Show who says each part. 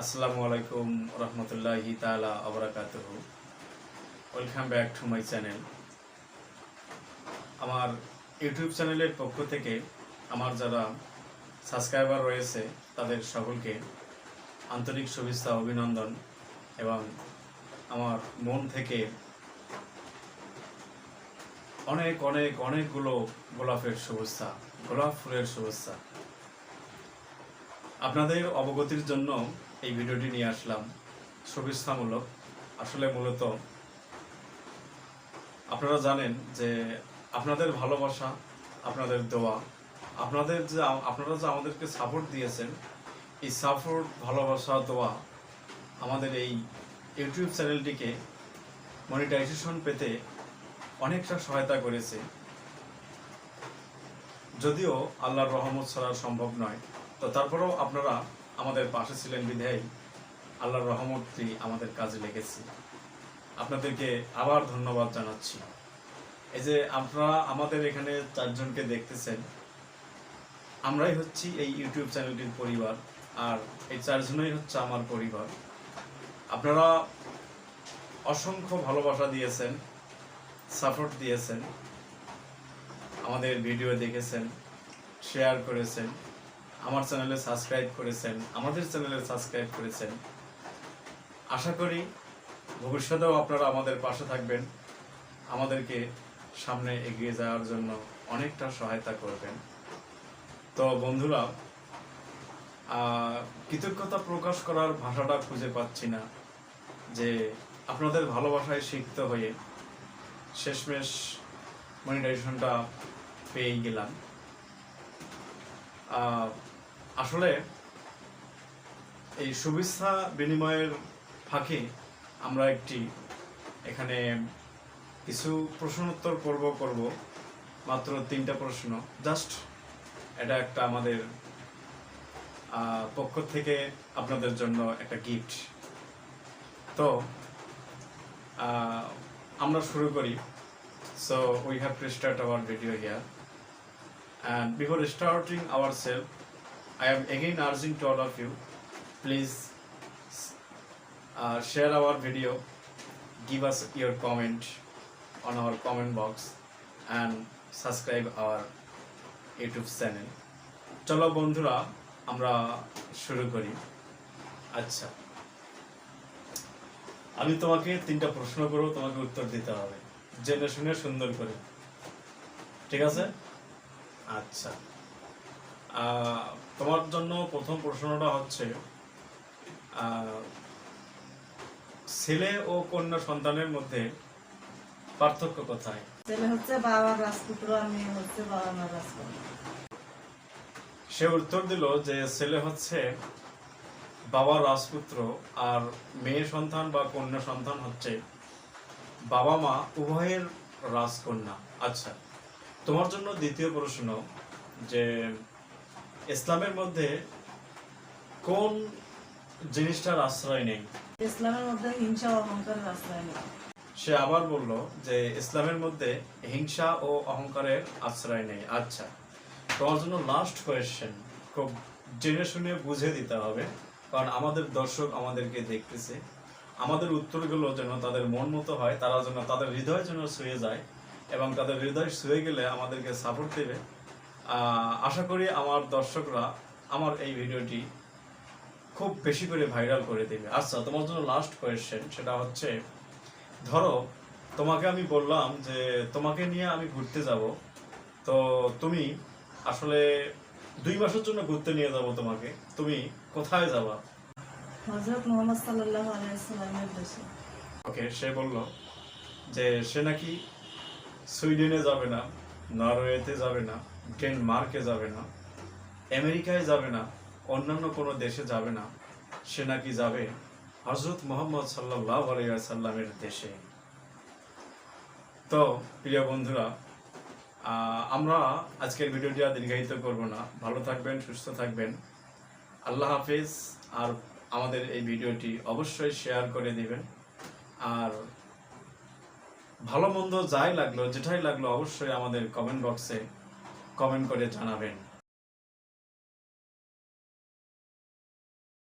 Speaker 1: আসসালামু আলাইকুম রহমতুল্লাহি তালা আবরাকাত welcome back to my channel আমার ইউটিউব চ্যানেলের পক্ষ থেকে আমার যারা সাবস্ক্রাইবার রয়েছে, তাদের সকলকে আন্তরিক শুভেচ্ছা, অভিনন্দন এবং আমার মন থেকে অনেক অনেক, অনেকগুলো গোলাপের শুভেচ্ছা, গোলাপ ফুলের শুভেচ্ছা। আপনাদের অবগতির জন্য এই ভিডিওটি নিয়ে আসলাম। শুভেচ্ছামূলক। আসলে মূলত আপনারা জানেন যে আপনাদের ভালোবাসা, আপনাদের দোয়া, আপনাদের যে আপনারা যে আমাদেরকে সাপোর্ট দিয়েছেন, এই সাপোর্ট ভালোবাসা, দোয়া আমাদের এই ইউটিউব চ্যানেলটিকে মনিটাইজেশন পেতে অনেকটা সহায়তা করেছে। যদিও আল্লাহর রহমত ছাড়া সম্ভব নয়। তো তারপরেও আপনারা আমাদের পাশে ছিলেন বিধায় আল্লাহর রহমতটি আমাদের কাজে লেগেছে। আপনাদেরকে আবার ধন্যবাদ জানাচ্ছি। এই যে আপনারা আমাদের এখানে চারজনকে দেখতেছেন, আমরাই হচ্ছি এই ইউটিউব চ্যানেলটির পরিবার আর এই চারজনই হচ্ছে আমার পরিবার। আপনারা অসংখ্য ভালোবাসা দিয়েছেন সাপোর্ট দিয়েছেন, আমাদের ভিডিও দেখেছেন শেয়ার করেছেন। আমার চ্যানেলে সাবস্ক্রাইব করেছেন, আমাদের চ্যানেলে সাবস্ক্রাইব করেছেন। আশা করি ভবিষ্যতেও আপনারা আমাদের পাশে থাকবেন। আমাদেরকে সামনে এগিয়ে যাওয়ার জন্য অনেকটা সহায়তা করবেন। তো বন্ধুরা কৃতজ্ঞতা প্রকাশ করার ভাষাটা খুঁজে পাচ্ছি না, যে আপনাদের ভালোবাসায় শিখতে হয়ে শেষমেশ মনিটাইজেশনটা পেয়ে গেলাম। আসলে এই শুভেচ্ছা বিনিময়ের ফাঁকে আমরা একটি এখানে কিছু প্রশ্নোত্তর পর্ব করব, মাত্র তিনটা প্রশ্ন। জাস্ট এটা একটা আমাদের পক্ষ থেকে আপনাদের জন্য একটা গিফট তো আমরা শুরু করি। So we have to start our video here And before starting ourselves, I am again urging to all of you, please uh, share our video, give us your comment on our comment box, and subscribe our YouTube channel. চলো বন্ধুরা আমরা শুরু করি আচ্ছা আমি তোমাকে তিনটা প্রশ্ন করব তোমাকে উত্তর দিতে হবে জেনে শুনে সুন্দর করে ঠিক আছে আচ্ছা। তোমার জন্য প্রথম প্রশ্নটা হচ্ছে ছেলে ও কন্যা সন্তানের মধ্যে পার্থক্য কোথায়?
Speaker 2: ছেলে হচ্ছে বাবার রাজপুত্র আর মেয়ে হচ্ছে বাবা মার রাজপুত্র।
Speaker 1: সে উত্তর দিল যে ছেলে হচ্ছে বাবার রাজপুত্র আর মেয়ে সন্তান বা কন্যা সন্তান হচ্ছে বাবা মা উভয়ের রাজকন্যা। আচ্ছা। তোমার জন্য দ্বিতীয় প্রশ্ন যে ইসলামের মধ্যে কোন জিনিসটার আশ্রয় নেই?
Speaker 2: ইসলামের মধ্যে হিংসা ও অহংকারের আশ্রয় নেই।
Speaker 1: সে আবার বলল যে ইসলামের মধ্যে হিংসা ও অহংকারের আশ্রয় নেই। আচ্ছা তোমার জন্য লাস্ট কোয়েশ্চেন খুব জেনে শুনে বুঝে দিতে হবে কারণ আমাদের দর্শক আমাদেরকে দেখতেছে। আমাদের উত্তরগুলো যেন তাদের মন মতো হয় তারা যেন তাদের হৃদয় যেন ছুঁয়ে যায়। এবং তাদের হৃদয় ছুঁয়ে গেলে আমাদেরকে সাপোর্ট দেবে। আশা করি আমার দর্শকরা আমার এই ভিডিওটি খুব বেশি করে ভাইরাল করে দেবে। আচ্ছা তোমার জন্য লাস্ট কোয়েশ্চেন সেটা হচ্ছে ধরো তোমাকে আমি বললাম যে তোমাকে নিয়ে আমি ঘুরতে যাব তো তুমি আসলে দুই মাসের জন্য ঘুরতে নিয়ে যাব তোমাকে তুমি কোথায় যাবা?
Speaker 2: মোহাম্মদ দেশে।
Speaker 1: ওকে সে বলল যে সে নাকি সুইডেনে যাবে না, নরওয়েতে যাবে না, ডেনমার্কে যাবে না, আমেরিকায় যাবে না, অন্যান্য কোনো দেশে যাবে না, সে নাকি যাবে হজরত মোহাম্মদ সাল্লাহ আলাইসাল্লামের দেশে। তো, প্রিয় বন্ধুরা আমরা আজকের ভিডিওটি আর দীর্ঘায়িত করব না। ভালো থাকবেন, সুস্থ থাকবেন। আল্লাহ হাফিজ। আর আমাদের এই ভিডিওটি অবশ্যই শেয়ার করে দিবেন। আর ভালো মন্দ যাই লাগল যেটাই লাগল অবশ্যই আমাদের কমেন্ট বক্সে কমেন্ট করে জানাবেন।